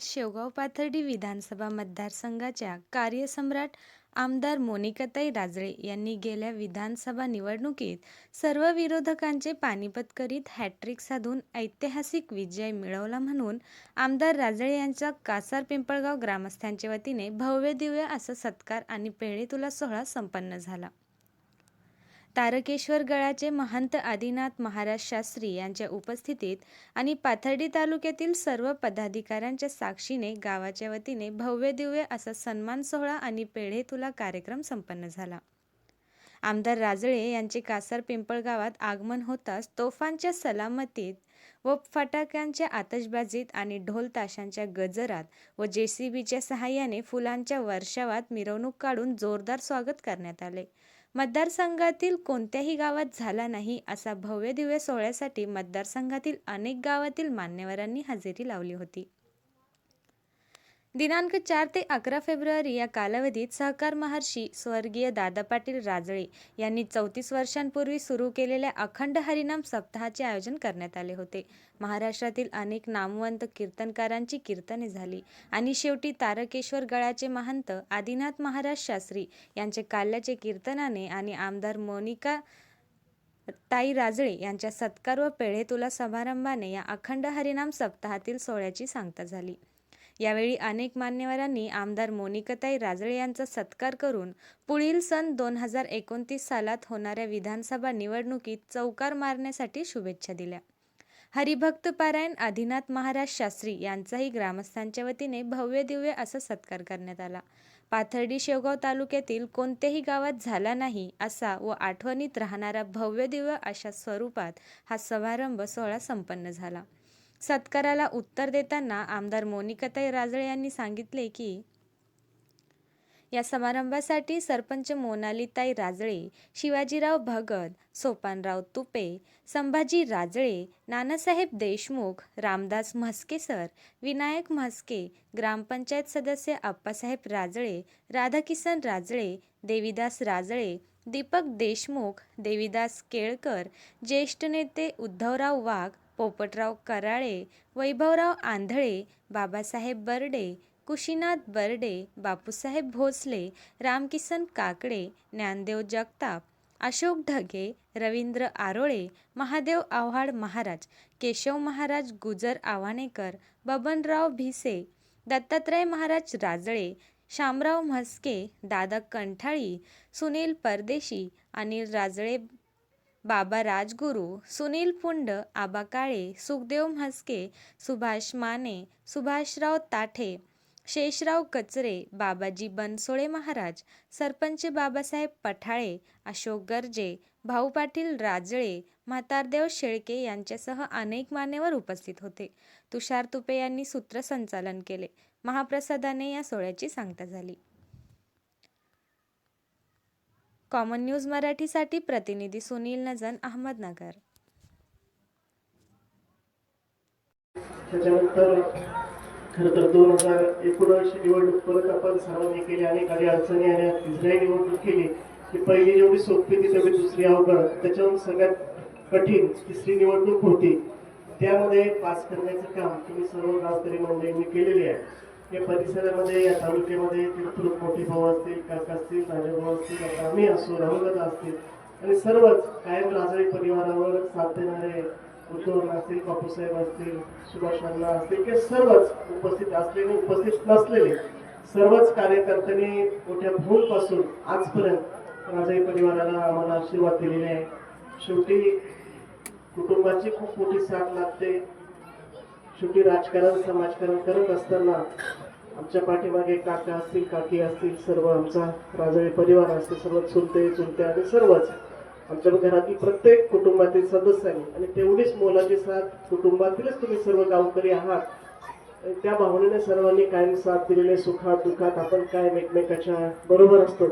शेवगाव पाथर्डी विधानसभा मतदारसंघाच्या कार्यसम्राट आमदार मोनिकाताई राजळे यांनी गेल्या विधानसभा निवडणुकीत सर्व विरोधकांचे पानिपत करीत हॅट्रिक साधून ऐतिहासिक विजय मिळवला म्हणून आमदार राजळे यांचा कासार पिंपळगाव ग्रामस्थांच्या वतीने भव्य दिव्य असा सत्कार आणि पेढे तुला सोहळा संपन्न झाला. तारकेश्वर गडाचे महंत आदिनाथ महाराज शास्त्री यांच्या उपस्थितीत आणि पाथर्डी तालुक्यातील सर्व पदाधिकाऱ्यांच्या साक्षीने गावाच्या वतीने भव्य दिव्य असा सन्मान सोहळा आणि पेढे तुला कार्यक्रम संपन्न झाला. आमदार राजळे यांचे कासार पिंपळगावात आगमन होताच तोफांच्या सलामतीत व फटाक्यांच्या आतषबाजीत आणि ढोल ताशांच्या गजरात व जेसीबीच्या सहाय्याने फुलांच्या वर्षावात मिरवणूक काढून जोरदार स्वागत करण्यात आले. मतदारसंघातील कोणत्याही गावात झाला नाही असा भव्यदिव्य सोहळ्यासाठी मतदारसंघातील अनेक गावातील मान्यवरांनी हजेरी लावली होती. दिनांक चार ते अकरा फेब्रुवारी या कालावधीत सहकार महर्षी स्वर्गीय दादा पाटील राजळे यांनी चौतीस वर्षांपूर्वी सुरू केलेल्या अखंड हरिनाम सप्ताहाचे आयोजन करण्यात आले होते. महाराष्ट्रातील अनेक नामवंत कीर्तनकारांची कीर्तने झाली आणि शेवटी तारकेश्वर गळाचे महंत आदिनाथ महाराज शास्त्री यांचे काल्याचे कीर्तनाने आणि आमदार मोनिका ताई राजळे यांच्या सत्कार व पेढे तुला समारंभाने या अखंड हरिनाम सप्ताहातील सोहळ्याची सांगता झाली. यावेळी अनेक मान्यवरांनी आमदार मोनिकाताई राजळे यांचा सत्कार करून पुढील सन दोन हजार एकोणतीस सालात होणाऱ्या विधानसभा निवडणुकीत चौकार मारण्यासाठी शुभेच्छा दिल्या. हरिभक्त पारायण आदिनाथ महाराज शास्त्री यांचाही ग्रामस्थांच्या वतीने भव्य दिव्य असा सत्कार करण्यात आला. पाथर्डी शेवगाव तालुक्यातील कोणत्याही गावात झाला नाही असा व आठवणीत राहणारा भव्य दिव्य अशा स्वरूपात हा समारंभ सोहळा संपन्न झाला. सत्काराला उत्तर देताना आमदार मोनिकाताई राजळे यांनी सांगितले की या समारंभासाठी सरपंच मोनालीताई राजळे शिवाजीराव भगत सोपानराव तुपे संभाजी राजळे नानासाहेब देशमुख रामदास म्हस्के सर विनायक म्हस्के ग्रामपंचायत सदस्य आप्पासाहेब राजळे राधाकिसन राजळे देवीदास राजळे दीपक देशमुख देवीदास केळकर ज्येष्ठ नेते उद्धवराव वाघ पोपटराव कराळे वैभवराव आंधळे बाबासाहेब बर्डे कुशीनाथ बर्डे बापूसाहेब भोसले रामकिसन काकडे ज्ञानदेव जगताप अशोक ढगे रवींद्र आरोळे महादेव आव्हाड महाराज केशव महाराज गुजर आव्हाणेकर बबनराव भिसे दत्तात्रय महाराज राजळे शामराव म्हस्के दादा कंठाळी सुनील परदेशी अनिल राजळे बाबा राजगुरू सुनील पुंड आबा काळे सुखदेव म्हस्के सुभाष माने सुभाषराव ताठे शेषराव कचरे बाबाजी बनसोळे महाराज सरपंच बाबासाहेब पठाळे अशोक गर्जे भाऊ पाटील राजळे म्हातारदेव शेळके यांच्यासह अनेक मान्यवर उपस्थित होते. तुषार तुपे यांनी सूत्रसंचालन केले. महाप्रसादाने या सोहळ्याची सांगता झाली. कॉमन न्यूज मराठीसाठी प्रतिनिधी सुनील नजन अहमदनगर. त्याच्यानंतर खरं तर दोन हजार एकोणऐंशी निवडणूक परत आपण सर्वांनी केली आणि काही अडचणी आल्या तिसऱ्याही निवडणूक केली की पहिली जेवढी सोपी ती तेवढी दुसरी अवघड. त्याच्याहून सगळ्यात कठीण तिसरी निवडणूक होती. त्यामध्ये पास करण्याचं काम तुम्ही सर्व गावकरी मंडळींनी केलेले आहे. या परिसरामध्ये या तालुक्यामध्ये तिरुपुरुत मोठी भाऊ असतील काका असतील राजाभाऊ असतील आता आम्ही असो राहुलदा असतील. आणि सर्वच कायम राजळे परिवारावर साथ देणारे उद्धव असतील बापूसाहेब असतील सुभाष अण्णा असतील किंवा सर्वच उपस्थित असलेले उपस्थित नसलेले सर्वच कार्यकर्त्यांनी मोठ्या भूलपासून आजपर्यंत राजाई परिवाराला आम्हाला आशीर्वाद दिलेले आहे. शेवटी कुटुंबाची खूप मोठी साथ लागते. शेवटी राजकारण समाजकारण करत असताना आमच्या पाठीमागे काका असतील काकी असतील सर्व आमचा राजळे परिवार असतील सर्व चुलते चुलते आणि सर्वच आमच्या घरातील प्रत्येक कुटुंबातील सदस्यांनी आणि तेवढीच मोलाची साथ कुटुंबातीलच तुम्ही सर्व गावकरी आहात. त्या भावनेने सर्वांनी कायम साथ दिलेले सुखात दुःखात आपण कायम एकमेकाच्या बरोबर असतो.